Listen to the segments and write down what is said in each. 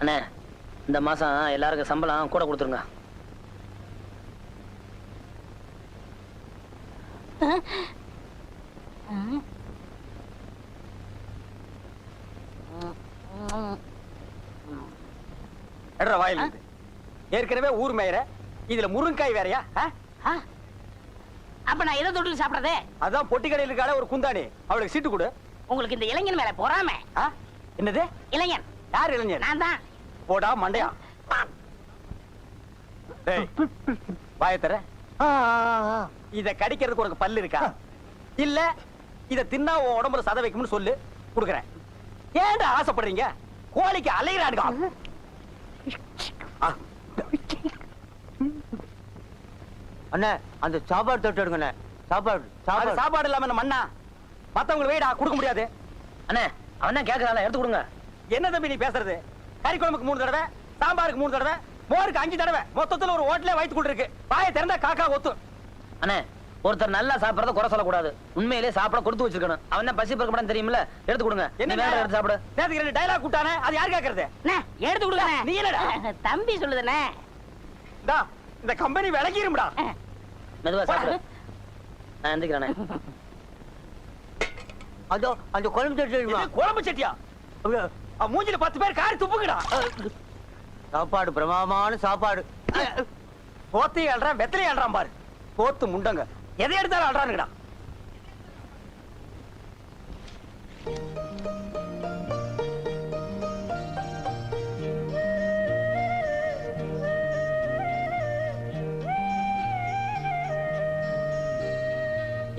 அண்ணே இந்த மாசம் எல்லாருக்கும் சம்பளம் கூட கொடுத்துருங்க. எடுற வாயில். ஏற்கனவே ஊர் மேயற இதுல முருங்காய் வேறயா? அப்ப நான் எதை தொட்டு சாப்பிடறதே? அதான் பொட்டி கடையில் இருக்காள ஒரு குந்தாணி. அவளுக்கு சீட்டு கொடு. உங்களுக்கு இந்த இளைஞன் மேல பொறாம? என்னது? இளைஞன். யார் இளைஞர் நான் தான். போடா மண்டையா. டேய் வாய தர இத கடிக்கிறதுக்கு உனக்கு பல்லு இருக்கா? இல்ல இத தின்னா உன் உடம்புல சத வைக்கும்னு சொல்லு குடுக்குறேன். ஏன்டா ஆசைப்படுறீங்க? கோழிக்கு அலைகிறானுங்க ஆ. அண்ணே அந்த சாப்பாடு தொட்டு எடுங்கண்ணே. சாப்பாடு சாப்பாடு. சாப்பாடு இல்லாம மண்ணா? மத்தவங்களுக்கு வெயிடா கொடுக்க முடியாது. அண்ணே அவன் தான் கேட்கறான் எடுத்து கொடுங்க. என்ன தம்பி நீ பேசுறது? கறி குழம்புக்கு மூணு தடவை சாம்பாருக்கு மூணு தடவை மோருக்கு அஞ்சு தடவை. மொத்தத்துல ஒரு ஹோட்டலே வயிற்று கொண்டு இருக்கு வாயை திறந்தா காக்கா ஒத்து அண்ணே ஒருத்தர் நல்லா சாப்பிடறத குறை சொல்லக்கூடாது. உண்மையிலே சாப்பிட கொடுத்து வச்சிருக்கணும். அவன் தான் பசி பறக்கப்படான்னு தெரியுமில்ல? எடுத்து கொடுங்க. என்ன வேலை எடுத்து சாப்பிடு? நேத்துக்கு ரெண்டு டைலாக் கூட்டானே அது யார் கேக்குறது? அண்ணே, எடுத்து கொடுங்க. நீ என்னடா? தம்பி சொல்லுதுண்ணே. டா இந்த கம்பெனி விலகிரும்டா மெதுவா சாப்பிடு. நான் எந்திரிக்கிறேண்ணே அதோ அந்த குழம்பு இது குழம்பு சட்டியா மூஞ்சில பத்து பேர் காரி துப்புங்கடா. சாப்பாடு பிரமாதமான சாப்பாடு. போத்தி அல்றான் வெத்தலை அல்றான் பாரு. போத்து முண்டங்க. எதை எடுத்தாலும் அல்றானுங்கடா.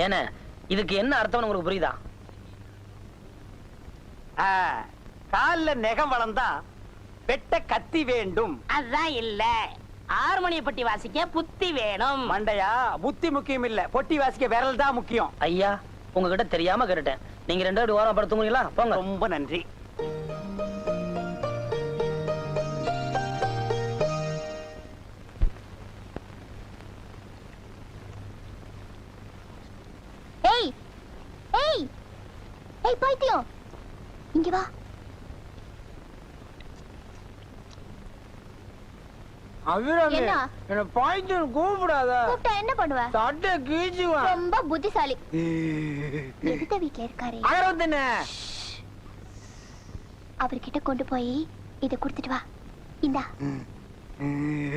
ஏண்ணே இதுக்கு என்ன அர்த்தம்னு உங்களுக்கு புரியுதா? கால்ல நெகம் வளர்ந்தா வெட்ட கத்தி வேண்டும். அதுதான் இல்ல. ஆறுமணிய பட்டி வாசிக்க புத்தி வேணும். மண்டையா? புத்தி முக்கியம் இல்ல. பொட்டி வாசிக்க விரல் தான் முக்கியம். ஐயா உங்ககிட்ட தெரியாம கேட்டுட்டேன். நீங்க ரெண்டு பேரும் ஓரம் படுத்து தூங்குறீங்களா போங்க. ரொம்ப நன்றி. ஏய் ஏய் ஏய் பைத்தியம் இங்க வா. அபிராமி என்ன? பாய்ச்சல் கூப்பிடாத. கூப்பிட்டா என்ன பண்ணுவ? சட்டை கீச்சுவான் ரொம்ப புத்திசாலி. எந்த வீட்ல இருக்காரு அகரவத்தண்ணே அவர்கிட்ட கொண்டு போய் இத கொடுத்துட்டு வா. இந்தா.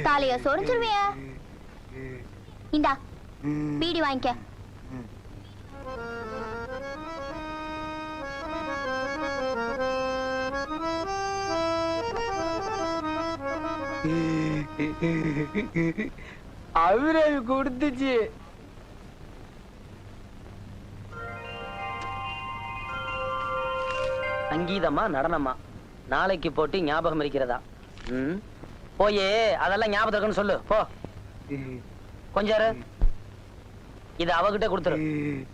தாலைய சொரிஞ்சிருவிய? இந்தா. பீடி வாங்கிக்க. அபிராமி கொடுத்துச்சு. சங்கீதமா நடனமா? நாளைக்கு போட்டு ஞாபகம் இருக்கிறதா? ம்? போயே அதெல்லாம் ஞாபகம் இருக்குன்னு சொல்லு. போ. கொஞ்சம் இரு. இத அவகிட்ட கொடுத்துரு.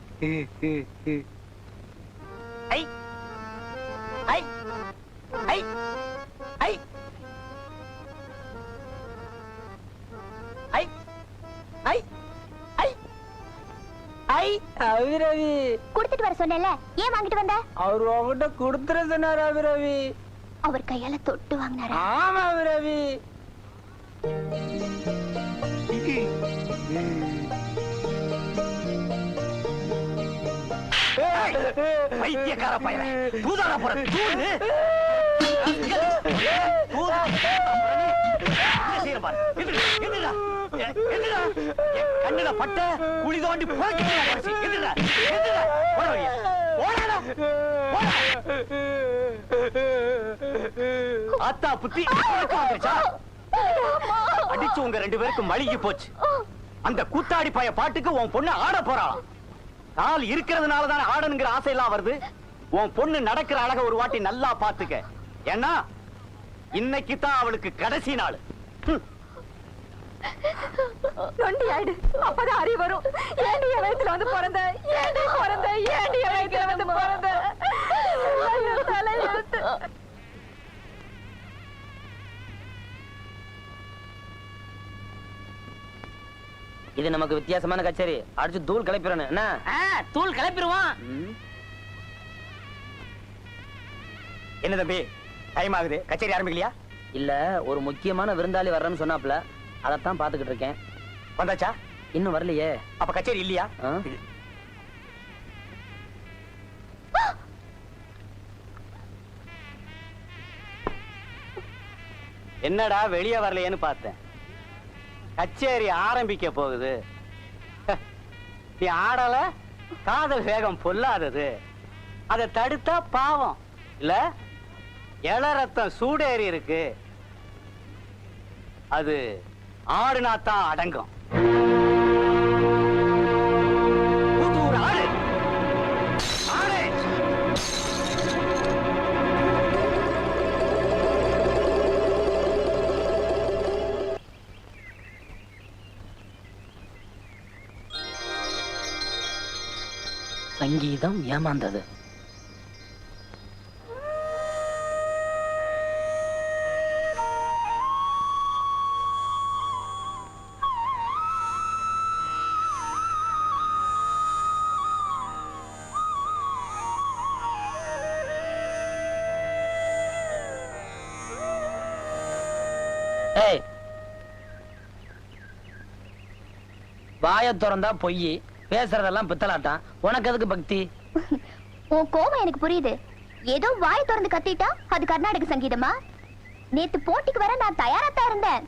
ஐ ஐ. ஐ. ஐ. ஐ அபிராமி கொடுத்துட்டு வர சொன்னேன்ல ஏன் வாங்கிட்டு வந்த? அவர் உங்ககிட்ட கொடுத்துற சொன்னார் அபிராமி அவர் கையால தொட்டு வாங்கினாரு? ஆமா அபிராமி பைத்தியக்கார பையன் தூதாடா போற செய்யற பாரு. எந்திரா, கண்ணுல பட்ட குழி தோண்டி அத்தா புத்தி அடிச்சு உங்க ரெண்டு பேருக்கும் மழுகி போச்சு. அந்த கூத்தாடி பைய பாட்டுக்கு உன் பொண்ணு ஆட போறாளாம் கால் இருக்கிறதுனால தானே ஆடனுங்கிற ஆசை எல்லாம் வருது. உன் பொண்ணு நடக்கிற அழக ஒரு வாட்டி நல்லா பாத்துக்க ஏன்னா இன்னைக்கு தான் அவளுக்கு கடைசி நாள். நொண்டி ஆயிடு. அப்பதான் அறிவு வரும். ஏண்டி என் வயித்துல வந்து பிறந்த? ஏண்டி பிறந்த? ஏண்டி என் வயித்துல வந்து பிறந்த? இது நமக்கு வித்தியாசமான கச்சேரி. அடிச்சு தூள் கிளப்பிடணும். என்ன? ஆ, தூள் கிளப்பிடுவோம். என்ன தம்பி? டைம் ஆகுது. கச்சேரி ஆரம்பிக்கலையா? இல்ல ஒரு முக்கியமான விருந்தாளி வர்றேன்னு சொன்னாப்ல அதைத்தான் பாத்துக்கிட்டு இருக்கேன். வந்தாச்சா? இன்னும் வரலையே. அப்ப கச்சேரி இல்லையா? என்னடா வெளியே வரலையேன்னு பார்த்தேன். கச்சேரி ஆரம்பிக்க போகுது. நீ ஆடல? காதல் வேகம் பொல்லாதது. அதை தடுத்தா பாவம். இல்ல? இள ரத்தம் சூடேறி இருக்கு. அது ஆடுனாத்தான் அடங்கும். சங்கீதம் ஏமாந்தது. வாய திறந்தா பொய். பேசுறதெல்லாம் பித்தலாட்டம். உனக்கு எதுக்கு பக்தி? உன் கோபம் எனக்கு புரியுது. ஏதோ வாய் திறந்து கத்திட்டா அது கர்நாடக சங்கீதமா? நேத்து போட்டிக்கு வர நான் தயாரா தான் இருந்தேன்.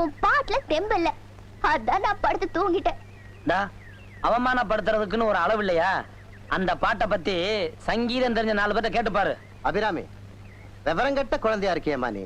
உன் பாட்டுல தெம்பு இல்ல. அதான் நான் படுத்து தூங்கிட்டேன். அவமானப்படுத்துறதுக்குன்னு ஒரு அளவு இல்லையா? அந்த பாட்டை பத்தி சங்கீதம் தெரிஞ்ச நாலு பேர்ட்ட கேட்டு பாரு. அபிராமி விவரங்கட்ட குழந்தையா இருக்கியேம்மா நீ.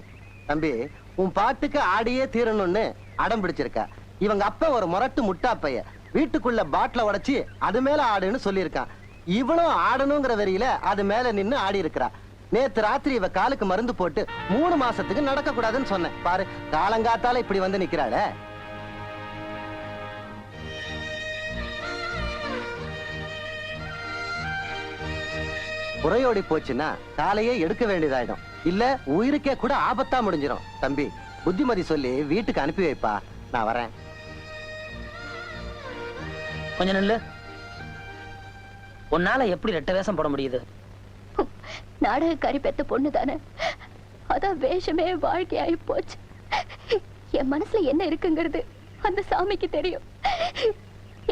தம்பி உன் பாட்டுக்கு ஆடியே தீரணும்னு அடம் பிடிச்சிருக்க. இவங்க அப்பா ஒரு முரட்டு முட்டா பைய வீட்டுக்குள்ள பாட்டில உடைச்சி அது மேல ஆடுன்னு சொல்லியிருக்கான். இவனும் ஆடணுங்கிற வெறியில அது மேல நின்னு ஆடி இருக்கிறா நேத்து ராத்திரி இவ காலுக்கு மருந்து போட்டு மூணு மாசத்துக்கு நடக்க கூடாதுன்னு சொன்னேன். பாரு காலங்காத்தால இப்படி வந்து நிக்கிறாள. புறையோடி போச்சுன்னா காலையே எடுக்க வேண்டியதாயிடும். இல்ல உயிருக்கே கூட ஆபத்தா முடிஞ்சிடும் தம்பி புத்திமதி சொல்லி வீட்டுக்கு அனுப்பி வைப்பா. நான் வரேன். கொஞ்ச நில்லு. உன்னால எப்படி ரெட்ட வேஷம் போட முடியுது? நாடகக்காரி பெத்த பொண்ணு தானே அதான் வேஷமே வாழ்க்கையாயி போச்சு. என் மனசுல என்ன இருக்குங்கிறது அந்த சாமிக்கு தெரியும்.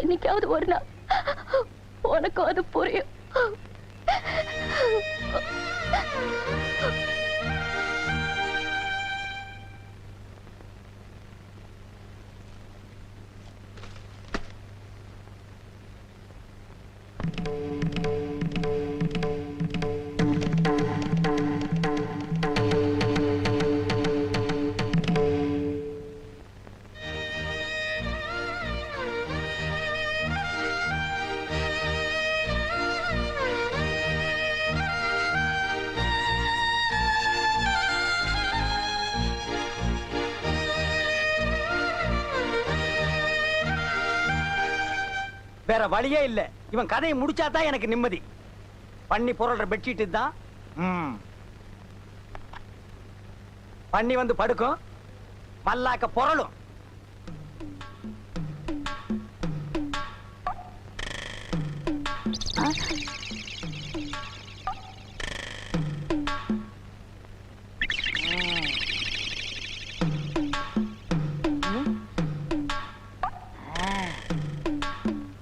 என்னைக்காவது ஒரு நாள் உனக்கும் அது புரியும். வேற வழியே இல்ல. இவன் கதையை முடிச்சாதான் எனக்கு நிம்மதி. பண்ணி புரள்ற பெட்ஷீட் தான் பண்ணி வந்து படுக்கும். மல்லாக்க புரளும்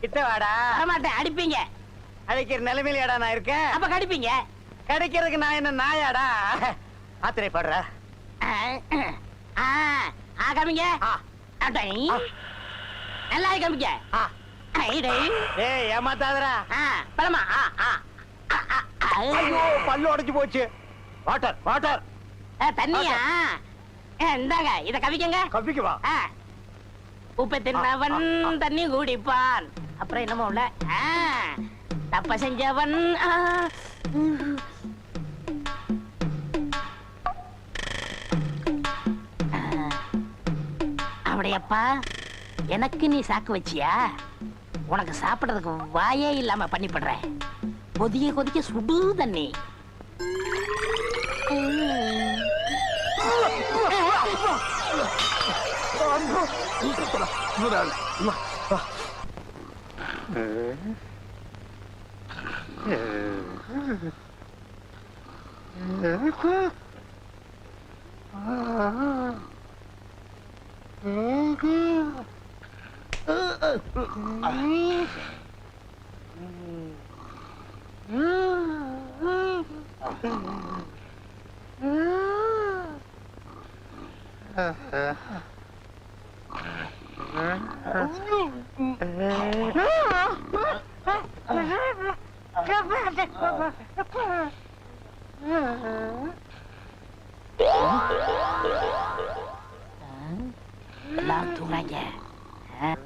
கிட்ட வாடா. வரமாட்டேன் அடிப்பீங்க. அழைக்கிற நிலைமையிலடா நான் இருக்கேன். அப்ப கடிப்பீங்க. கிடைக்கிறதுக்கு நான் என்ன நாயாடா? ஆத்திரைப்படுற ஆ, ஆ, ஆகாமீங்க. நல்லா காமிக்க ஆ, ஆ. ஐயோ பல்லு உடைஞ்சு போச்சு. Water water. தண்ணியா? இந்தாங்க இத கவிக்கங்க கப்பிக்கு வா ஆ. உப்பை தின்னவன் தண்ணி குடிப்பான். அப்புறம் என்னமோ உள்ள ஆ, தப்ப செஞ்சவன் அப்படியப்பா எனக்கு நீ சாக்கு வச்சியா? உனக்கு சாப்பிடுறதுக்கு வாயே இல்லாம பண்ணிப்படுற. கொதிய கொதிக்க கொதிக்க சுடு தண்ணி. Uh-huh. எல்லாரும் தூங்குறாங்க ஆ. உன்னை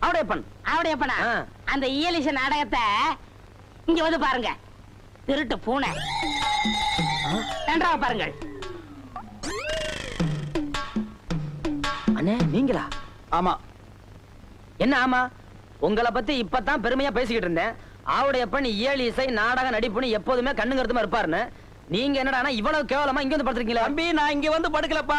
ஆவுடையப்பன் அவடையப்பனா ஆ. அந்த இயலிச நாடகத்தை இங்க வந்து பாருங்க. திருட்டு பூனை. நன்றாக பாருங்கள். அண்ணே நீங்களா? ஆமா. என்ன ஆமா? உங்களை பத்தி இப்பதான் பெருமையா பேசிக்கிட்டு இருந்தேன். ஆவுடையப்பன் இயல் இசை நாடக நடிப்புன்னு எப்போதுமே கண்ணும் கருத்துமா இருப்பாருன்னு. நீங்க என்னடா இவ்வளவு கேவலமா இங்க வந்து படுத்திருக்கீங்களா? தம்பி நான் இங்க வந்து படுக்கலப்பா.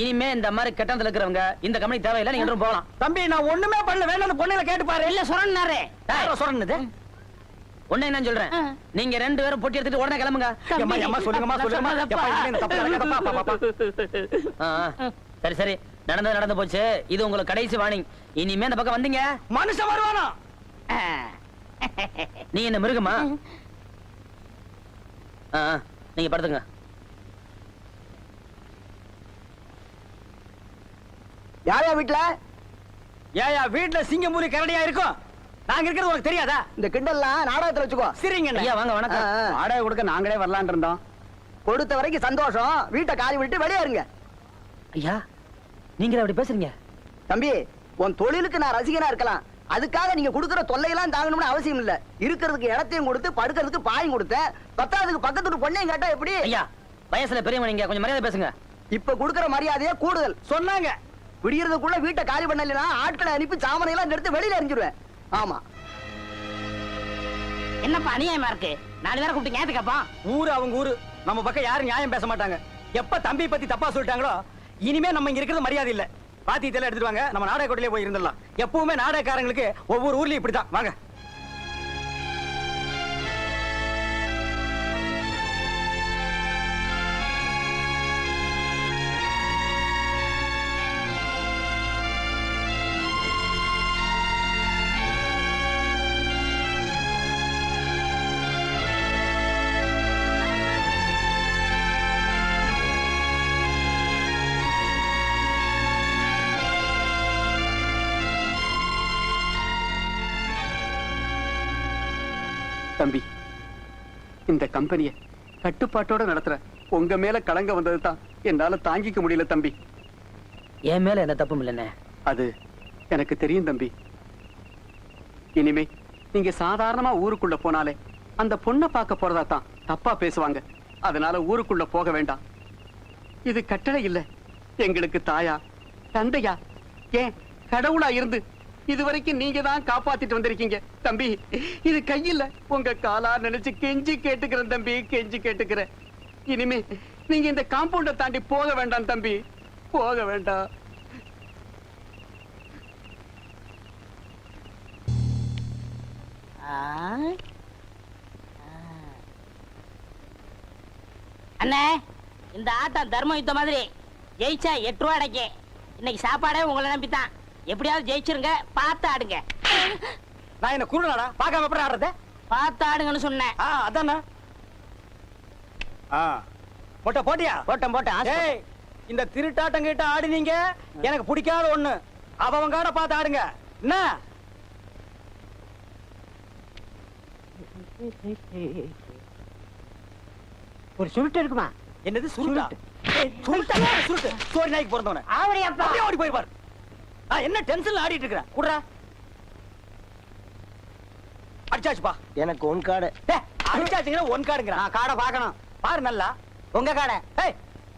இனிமே இந்த மாதிரி கெட்டத்துல இருக்கிறவங்க இந்த கம்பெனி தேவையில்லை நீங்க என்றும் போகலாம். தம்பி நான் ஒண்ணுமே பண்ணல வேணும் அந்த பொண்ணுகளை கேட்டு பாரு. இல்ல சொன்னாரு யாரோ சொல்றது ஒண்ணு என்ன சொல்றேன். நீங்க ரெண்டு பேரும் பொட்டி எடுத்துட்டு உடனே கிளம்புங்க. சரி சரி. நடந்தது நடந்து போச்சு. இது உங்களுக்கு கடைசி வார்னிங் இனிமே இந்த பக்கம் வந்தீங்க. மனுஷன் வருவானா. நீ என்ன மிருகமா? ஆ, ஆ, நீங்க படுத்துங்க. யாரையா வீட்டுல ஏயா வீட்டுல சிங்கமூலி கரடியா இருக்கும்? நாங்க இருக்கிறது உனக்கு தெரியாதா? இந்த கிண்டல்லாம் நாடகத்துல வச்சுக்கோ. சரிங்க ஐயா வாங்க வணக்கம். வாடகை கொடுக்க நாங்களே வரலான் இருந்தோம். கொடுத்த வரைக்கும் சந்தோஷம். வீட்டை காலி விட்டு வெளியே இருங்க. ஐயா நீங்க அப்படி பேசுறீங்க? தம்பி உன் தொழிலுக்கு நான் ரசிகனா இருக்கலாம். அதுக்காக நீங்க கொடுக்குற தொல்லையெல்லாம் தாங்கணும்னு அவசியம் இல்ல. இருக்கிறதுக்கு இடத்தையும் கொடுத்து படுக்கிறதுக்கு பாயும் கொடுத்தேன். பத்தாவதுக்கு பக்கத்து வீட்டு பொண்ணையும் கேட்டா எப்படி? ஐயா வயசுல பெரியவங்க நீங்க கொஞ்சம் மரியாதை பேசுங்க. இப்ப கொடுக்கிற மரியாதையே கூடுதல். சொன்னாங்க. விடியறதுக்குள்ள வீட்டை காலி பண்ணலைன்னா ஆட்களை அனுப்பி சாமனை எல்லாம் எடுத்து வெளியில எறிஞ்சிருவேன். ஆமா. என்னப்பா அநியாயமா இருக்கு? நாலு பேரை கூப்பிட்டு ஞாபகம் கேப்பா ஊரு அவங்க ஊரு. நம்ம பக்கம் யாரும் நியாயம் பேச மாட்டாங்க. எப்ப தம்பி பத்தி தப்பா சொல்லிட்டாங்களோ இனிமே நம்ம இங்க இருக்கிறது மரியாதை இல்ல. பாத்தி இதெல்லாம் எடுத்துட்டு வாங்க. நம்ம நாடக கோட்டையிலே போய் இருந்துடலாம். எப்பவுமே நாடகக்காரங்களுக்கு ஒவ்வொரு ஊர்லயும் இப்படிதான் வாங்க. இந்த கம்பெனிய கட்டுப்பாட்டோட நடத்துற. உங்க மேல கலங்க வந்தது தான் என்னால தாங்கிக்க முடியல தம்பி. என் மேல எந்த தப்பும் இல்லைண்ணே. அது எனக்கு தெரியும் தம்பி. இனிமே நீங்க சாதாரணமா ஊருக்குள்ள போனாலே அந்த பொண்ணை பார்க்க போறதா தான் தப்பா பேசுவாங்க. அதனால ஊருக்குள்ள போக வேண்டாம். இது கட்டளை இல்ல. எங்களுக்கு தாயா தந்தையா ஏன் கடவுளா இருந்து இதுவரைக்கும் நீங்க தான் காப்பாத்திட்டு வந்திருக்கீங்க. தம்பி இது கையில உங்க காலா நினைச்சு கெஞ்சி கேட்டுக்கிறேன் தம்பி கெஞ்சி கேட்டுக்கிறேன். இனிமே நீங்க இந்த காம்பவுண்ட தாண்டி போக வேண்டாம் தம்பி போக வேண்டாம். அண்ண அண்ணே இந்த ஆட்டம் தர்ம யுத்தம் மாதிரி ஜெயிச்சா எட்டு ரூபா அடைக்கு இன்னைக்கு சாப்பாடே உங்களை நம்பித்தான். எப்படியாவது ஜெயிச்சிருங்க பார்த்து ஆடுங்க. நான் என்ன குருடனாடா? பார்க்காம எப்படி ஆடுறது? பார்த்து ஆடுங்கன்னு சொன்னேன். ஆ அதானே. ஆ. போட்ட போட்டியா? போட்டேன் போட்டேன் ஏய் இந்த திருட்டாட்டம் கிட்ட ஆடினீங்க. எனக்கு பிடிக்காத ஒண்ணு. அவன் காட பார்த்து ஆடுங்க. என்ன? ஒரு சுருட்டு இருக்குமா? என்னது சுருட்டா? சுருட்டா. சுருட்டு சோரி நாய்க்கு பிறந்தவன. அப்படியே ஓடி போயிருப்பார். என்ன டென்ஷன்ல ஆடிட்டு இருக்கிறேன் குடுறா. அடிச்சாச்சுப்பா எனக்கு உன் காடு டேய், அடிச்சாச்சுங்கிற ஒன் காடுங்கிறான் நான் காடை பார்க்கணும். பாரு நல்லா. உங்க காடை ஏய்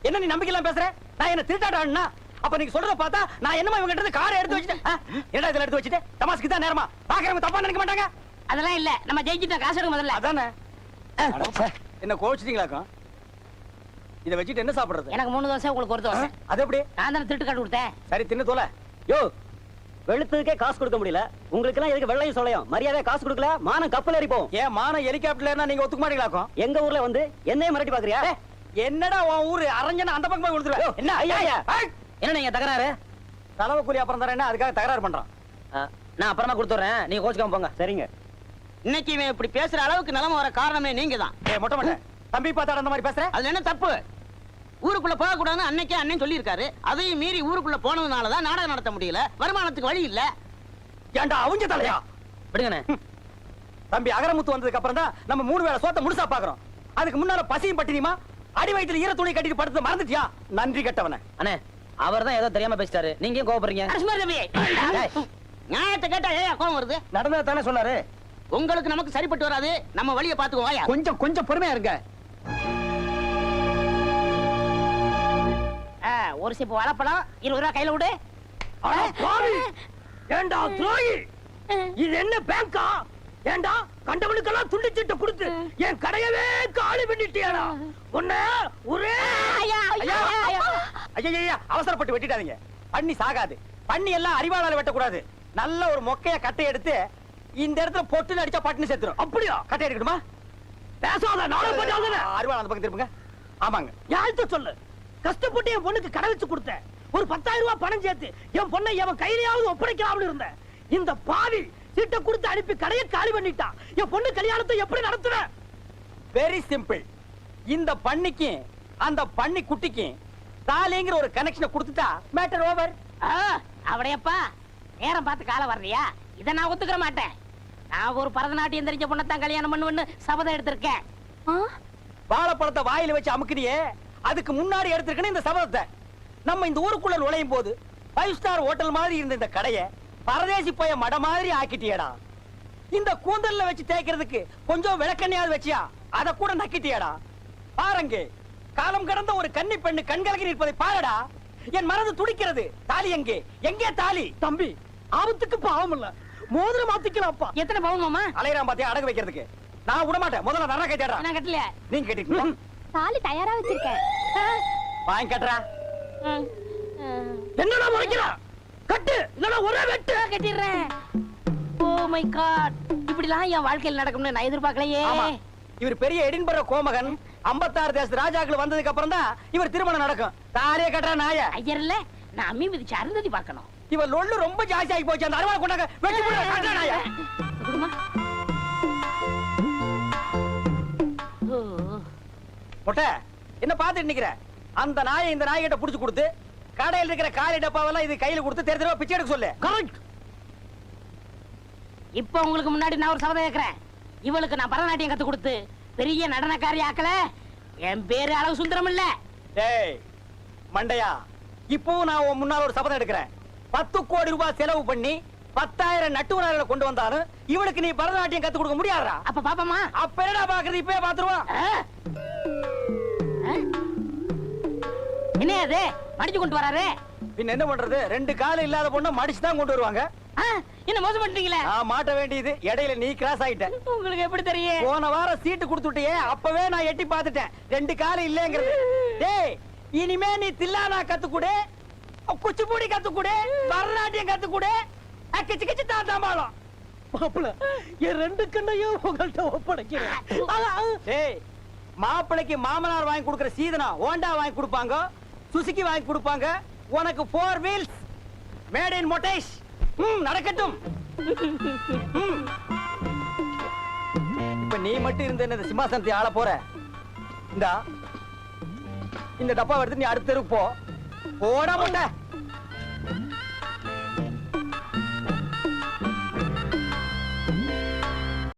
என்ன நீ நம்பிக்கையில பேசுற? நான் என்ன திருட்டாட்ட ஆடுனா? அப்ப நீங்க சொல்றத பார்த்தா நான் என்னமா இவங்க கிட்ட காரை எடுத்து வச்சுட்டேன் ஆ? என்னடா இதுல எடுத்து வச்சுட்டு? தமாஸ்க்கு தான் நேரமா? பாக்குறவங்க தப்பா நினைக்க மாட்டாங்க? அதெல்லாம் இல்ல. நம்ம ஜெயிச்சிட்டோம். காசு எடுக்க முதல்ல. அதானே? என்ன கோவிச்சிட்டீங்களாக்கும் இத வச்சுட்டு என்ன சாப்பிடுறது? எனக்கு மூணு தோசை உங்களுக்கு ஒரு தோசை. அது எப்படி? நான் தானே திருட்டு காட்டு கொடுத்தேன் சரி தின்னு தோல. யோ வெளுத்ததுக்கே காசு கொடுக்க முடியல. உங்களுக்கு எல்லாம் எதுக்கு வெள்ளையும் சொல்லையும் மரியாதை காசு கொடுக்கல? மானம் கப்பல் ஏறிப்போம். ஏன் மானம் ஹெலிகாப்டர்ல நீங்க ஒத்துக்க மாட்டீங்களாக்கும் எங்க ஊர்ல வந்து என்னைய மிரட்டி பாக்குறியா? என்னடா உன் ஊரு? அரஞ்சன அந்த பக்கம் போய் கொடுத்துருவேன் என்ன? ஐயா என்ன நீங்க தகராறு? தலைமை கூலி அப்புறம் தரேன் அதுக்காக தகராறு பண்றான். நான் அப்புறமா கொடுத்துறேன். நீங்க கோச்சுக்காம போங்க. சரிங்க. இன்னைக்கு இவன் இப்படி பேசுற அளவுக்கு நிலைமை வர காரணமே நீங்க தான் மொட்டை மொட்டை. தம்பி பார்த்தா அந்த மாதிரி பேசுற? அதுல என்ன தப்பு? ஊருக்குள்ள போக கூடாதுன்னு அன்னைக்கே அண்ணன் சொல்லியிருக்காரு. அதையும் மீறி ஊருக்குள்ள போனதுனால தான் நாடகம் நடத்த முடியல. வருமானத்துக்கு வழி இல்ல. ஏன்டா அவங்க தலையா? விடுங்கண்ணே. தம்பி அகரமுத்து வந்ததுக்கு அப்புறம் தான் நம்ம மூணு வேளை சோத்த முழுசா பாக்குறோம். அதுக்கு முன்னால பசியும் பட்டினியுமா? அடி வயித்துல ஈர துணி கட்டிட்டு படுத்து மறந்துட்டியா? நன்றி கெட்டவன. அண்ணே அவர் தான் ஏதோ தெரியாம பேசிட்டாரு. நீங்க டேய், நியாயத்தை கேட்டா ஏன் கோவம் வருது? நடந்தது தானே சொன்னாரு. உங்களுக்கு நமக்கு சரிப்பட்டு வராது. நம்ம வழியை பாத்துக்குவோம் வாயா. கொஞ்சம் கொஞ்சம் பொறுமையா இருங்க. ஒரு சிப்பு வாழைப்பழம் இருபது ரூபா கையில விடு! ஏண்டா துரோகி? இது என்ன பேங்கா? ஏண்டா கண்டவனுக்கெல்லாம் துண்டு சீட்டை கொடுத்து என் கடையவே காலி பண்ணிட்டியாடா? உன்ன ஒரே ஐயா, அவசரப்பட்டு வெட்டிடாதீங்க. பண்ணி சாகாது. பண்ணி எல்லாம் அறிவாளால வெட்டக்கூடாது. நல்ல ஒரு மொக்கைய கட்டை எடுத்து இந்த இடத்துல பொட்டுன்னு அடிச்சா பட்டுன்னு செத்துரும் அப்படியா? கட்டை எடுக்கணுமா பேசாத நாளை பண்ணாத அறிவாள் அந்த பக்கம் திருப்புங்க ஆமாங்க. யார்கிட்ட சொல்லு? கஷ்டப்பட்டு என் பொண்ணுக்கு கடை வச்சு கொடுத்தேன். ஒரு பத்தாயிரம் ரூபாய் பணம் சேர்த்து என் பொண்ணை எவன் கையிலையாவது ஒப்படைக்கலாம்னு இருந்தேன். இந்த பாவி சீட்டை கொடுத்து அனுப்பி கடையை காலி பண்ணிட்டான் என் பொண்ணு கல்யாணத்தை எப்படி நடத்துவேன்? வெரி சிம்பிள் இந்த பண்ணிக்கு அந்த பண்ணி குட்டிக்கு தாலிங்கிற ஒரு கனெக்ஷனை கொடுத்துட்டா மேட்டர் ஓவர் ஆ, அவடையப்பா நேரம் பார்த்து காலம் வர்றியா? இதை நான் ஒத்துக்கிற மாட்டேன். நான் ஒரு பரதநாட்டியம் தெரிஞ்ச பொண்ணத்தான் கல்யாணம் பண்ணுவேன்னு சபதம் எடுத்திருக்கேன். வாழைப்பழத்தை வாயில வச்சு அமுக்குனியே. அதுக்கு முன்னாடி எடுத்திருக்கணும் இந்த சபதத்தை. நம்ம இந்த ஊருக்குள்ள நுழையும் போது ஃபைவ் ஸ்டார் ஹோட்டல் மாதிரி இருந்த இந்த கடைய பரதேசி போய மட மாதிரி ஆக்கிட்டியடா. இந்த கூந்தல்ல வச்சு தேய்க்கிறதுக்கு கொஞ்சம் விளக்கண்ணையாவது வச்சியா? அத கூட நக்கிட்டியடா. பாருங்க காலம் கடந்த ஒரு கன்னி பெண்ணு கண்கலகி நிற்பதை பாருடா. என் மனது துடிக்கிறது. தாலி எங்கே? எங்கே தாலி? தம்பி ஆபத்துக்கு பாவம் இல்ல. மோதிரம் மாத்திக்கலாம்ப்பா. எத்தனை பவுன் மாமா? அலையறான் பாத்தியா அடகு வைக்கிறதுக்கு. நான் விட மாட்டேன் முதல்ல நரகை தேடுறேன். நான் கட்டல நீங்க கேட்டீங்களா தாலி தயாரா வச்சிருக்கேன். வாங்கி கட்டுறா. என்னடா முறைக்கிறா? கட்டு. இல்லனா ஒரே வெட்டு? கட்டிடுறேன். ஓ மை காட் இப்படிலாம் என் வாழ்க்கையில் நடக்கும்னு நான் எதிர்பார்க்கலையே. இவர் பெரிய எடின்பர கோமகன். 56 தேச ராஜாக்கள் வந்ததுக்கு அப்புறம் தான் இவர் திருமணம் நடக்கும். தாலிய கட்டுறா நாய. ஐயர் இல்ல நான் அம்மி மிதிச்சு அருந்ததி பார்க்கணும். இவர் லொள்ளு ரொம்ப ஜாஸ்தி ஆகி போச்சு. அந்த அருவாள் கொண்டாங்க வெட்டி போடு கட்டுறா நாய. முட்டை என்ன பாத்துட்டு நிக்கிற? அந்த நாயை இந்த நாய்கிட்ட புடிச்சு கொடுத்து கடையில் இருக்கிற காலி டப்பாவெல்லாம் இது கையில கொடுத்து தெரு தெருவா பிச்சை எடுக்க சொல்லு. இப்ப உங்களுக்கு முன்னாடி நான் ஒரு சபதம் கேட்கிறேன் இவளுக்கு நான் பரதநாட்டியம் கத்து கொடுத்து பெரிய நடனக்காரி ஆக்கல. என் பேரு அளவு சுந்தரம் இல்ல. டேய் மண்டையா இப்பவும் நான் உன் முன்னால ஒரு சபதம் எடுக்கிறேன். பத்து கோடி ரூபாய் செலவு பண்ணி பத்தாயிரம் நட்டுவனர்களை கொண்டு வந்தாலும் இவனுக்கு நீ பரதநாட்டியம் கத்து கொடுக்க முடியாதா? அப்ப பாப்பமா? அப்ப என்னடா பாக்குறது? இப்பவே பாத்துருவான் என்ன அது மடிச்சு கொண்டு வராரு பின்ன என்ன பண்றது? ரெண்டு காலம் இல்லாத பொண்ணை மடிச்சு தான் கொண்டு வருவாங்க. ஆ, என்ன மோசம் பண்ணிட்டீங்களே? நான் மாட்ட வேண்டியது இடையில நீ கிராஸ் ஆயிட்ட. உங்களுக்கு எப்படி தெரியும்? போன வாரம் சீட்டு கொடுத்துட்டியே அப்பவே நான் எட்டி பார்த்துட்டேன். ரெண்டு காலம் இல்லங்கிறது. டேய் இனிமே நீ தில்லானா கத்துக்குடு? குச்சிப்பூடி கத்துக்குடு? பரதநாட்டியம் கத்துக்குடு? கிச்சு கிச்சு தான் தாம்பாளம். மாப்பிள என் ரெண்டு கண்ணையும் உங்கள்ட்ட ஒப்படைக்கிறேன். டேய் மாப்பிளைக்கு மாமனார் வாங்கி கொடுக்கிற சீதனா ஹோண்டா வாங்கி கொடுப்பாங்க? சுசுக்கி வாங்கி கொடுப்பாங்க. உனக்கு ஃபோர் வீல்ஸ் மேட் இன் மொட்டேஷ் ம் நடக்கட்டும். இப்ப நீ மட்டும் இருந்த என்னது சிம்மாசனத்தை ஆள போற? இந்தா. இந்த டப்பா எடுத்து நீ அடுத்த தெருவுக்கு போ. போடா முட்டை.